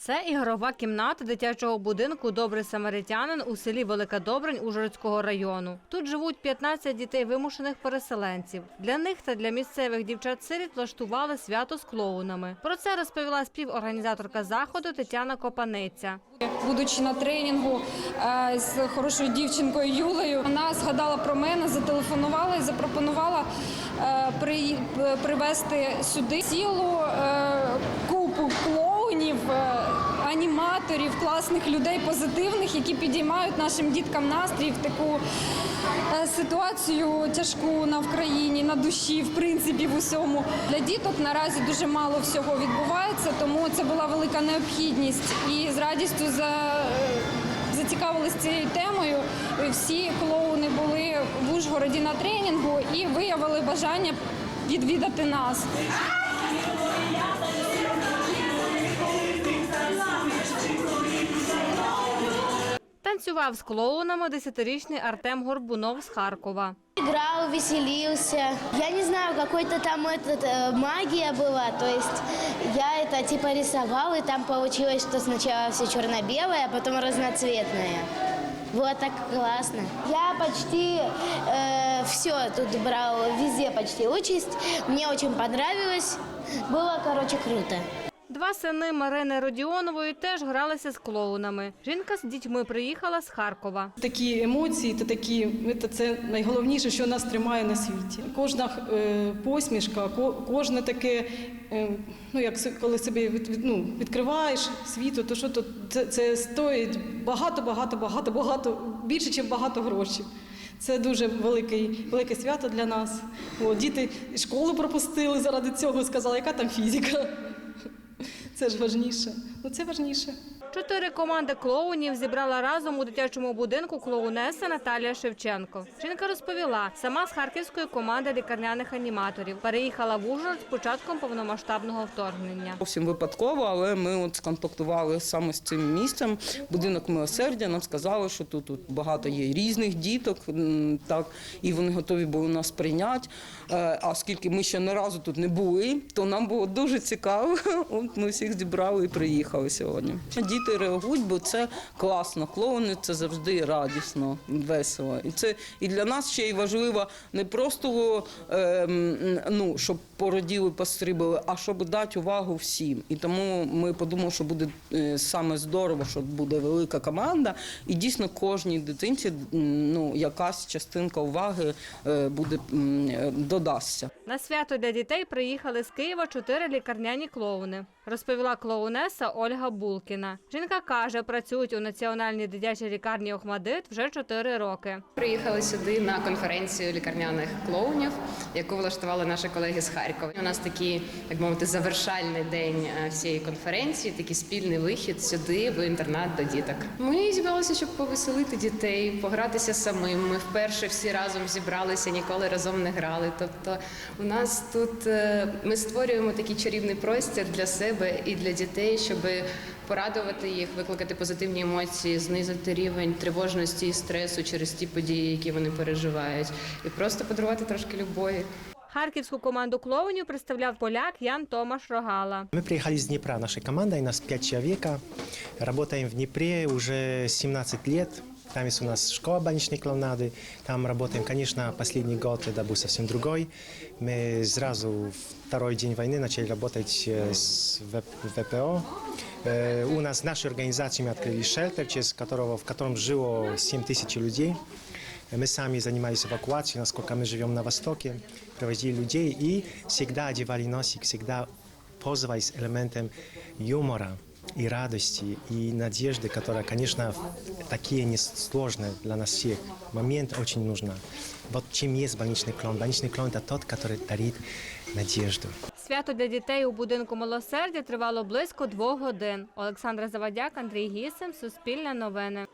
Це ігрова кімната дитячого будинку Добрий самаритянин у селі Велика Добрань Ужгородського району. Тут живуть 15 дітей вимушених переселенців. Для них та для місцевих дівчат-сиріт влаштували свято з клоунами. Про це розповіла співорганізаторка заходу Тетяна Копаниця. Будучи на тренінгу е, з хорошою дівчинкою Юлею, вона згадала про мене, зателефонувала і запропонувала е, привезти сюди цілу е, купу клоунів, е, аніматорів, класних людей, позитивних, які підіймають нашим діткам настрій в таку е, ситуацію тяжку на Вкраїні, на душі, в принципі, в усьому. Для діток наразі дуже мало всього відбувається, тому це була велика необхідність. І з радістю за, е, зацікавилися цією темою. Всі клоуни були в Ужгороді на тренінгу і виявили бажання відвідати нас. Танцював з клоунами десятирічний Артем Горбунов з Харкова. Играл, веселился. Я не знаю, какой-то там этот, э, магия была. То есть я это типа рисовал, и там получилось, что сначала все черно-белое, а потом разноцветное. Было так классно. Я почти все тут брал, везде почти участь. Мне очень понравилось. Было, короче, круто. Два сини Марини Родіонової теж гралися з клоунами. Жінка з дітьми приїхала з Харкова. Такі емоції та такі це, найголовніше, що нас тримає на світі. Кожна е, посмішка, кожне таке, е, ну як коли собі ну, відкриваєш світу, то що то це, це стоїть багато, багато, багато, багато більше, ніж багато грошей. Це дуже великий, велике свято для нас. О, діти школу пропустили заради цього, сказали, яка там фізика. Це ж важніше. Ну це важніше. Чотири команди клоунів зібрала разом у дитячому будинку клоунеса Наталія Шевченко. Жінка розповіла, сама з харківської команди лікарняних аніматорів переїхала в Ужгород з початком повномасштабного вторгнення. Зовсім випадково, але ми от сконтактували саме з цим місцем. Будинок милосердя нам сказали, що тут, тут багато є різних діток, так і вони готові були нас прийняти. Е, А оскільки ми ще не разу тут не були, то нам було дуже цікаво. От ми всіх зібрали і приїхали сьогодні. Діти реагують, бо це класно. Клоуни це завжди радісно, весело. І це і для нас ще й важливо не просто е, ну, щоб породіли, пострибали, а щоб дати увагу всім. І тому ми подумали, що буде е, саме здорово, що буде велика команда, і дійсно кожній дитинці ну, якась частинка уваги е, буде е, додасться. На свято для дітей приїхали з Києва чотири лікарняні клоуни. Розповіла клоунеса Ольга Булкіна. Жінка каже, працюють у національній дитячій лікарні Охмадит вже чотири роки. Приїхали сюди на конференцію лікарняних клоунів, яку влаштували наші колеги з Харкова. У нас такий, як мовити, завершальний день е, всієї конференції, такий спільний вихід сюди в інтернат до діток. Ми зібралися, щоб повеселити дітей, погратися самим. Ми вперше всі разом зібралися, ніколи разом не грали. Тобто, у нас тут е, ми створюємо такий чарівний простір для себе і для дітей, щоб порадувати їх, викликати позитивні емоції, знизити рівень тривожності і стресу через ті події, які вони переживають, і просто подарувати трошки любові. Харківську команду клоунів представляв поляк Ян Томаш Рогала. Мы приехали из Днепра, нашей командой, нас 5 человека. Работаем в Днепре уже 17 лет. Там есть у нас школа больничной клоунады. Там работаем, конечно, последний год это был совсем другой. Мы сразу второй день войны начали работать э, с В- ВПО. Э, У нас в нашей организации мы открыли шелтер, через которого, в котором жило 7 тысяч людей. Мы сами занимались эвакуацией, насколько мы живем на Востоке, привозили людей и всегда одевали носик, всегда пользовались элементом юмора и радости, и надежды, которая, конечно, в такие несложные для нас всех момент очень нужна. Вот чем есть больничный клон? Больничный клон – это тот, который дарит надежду. Свято для дітей у будинку милосердя тривало близько двох годин. Олександра Завадяк, Андрій Гісем, Суспільне новини.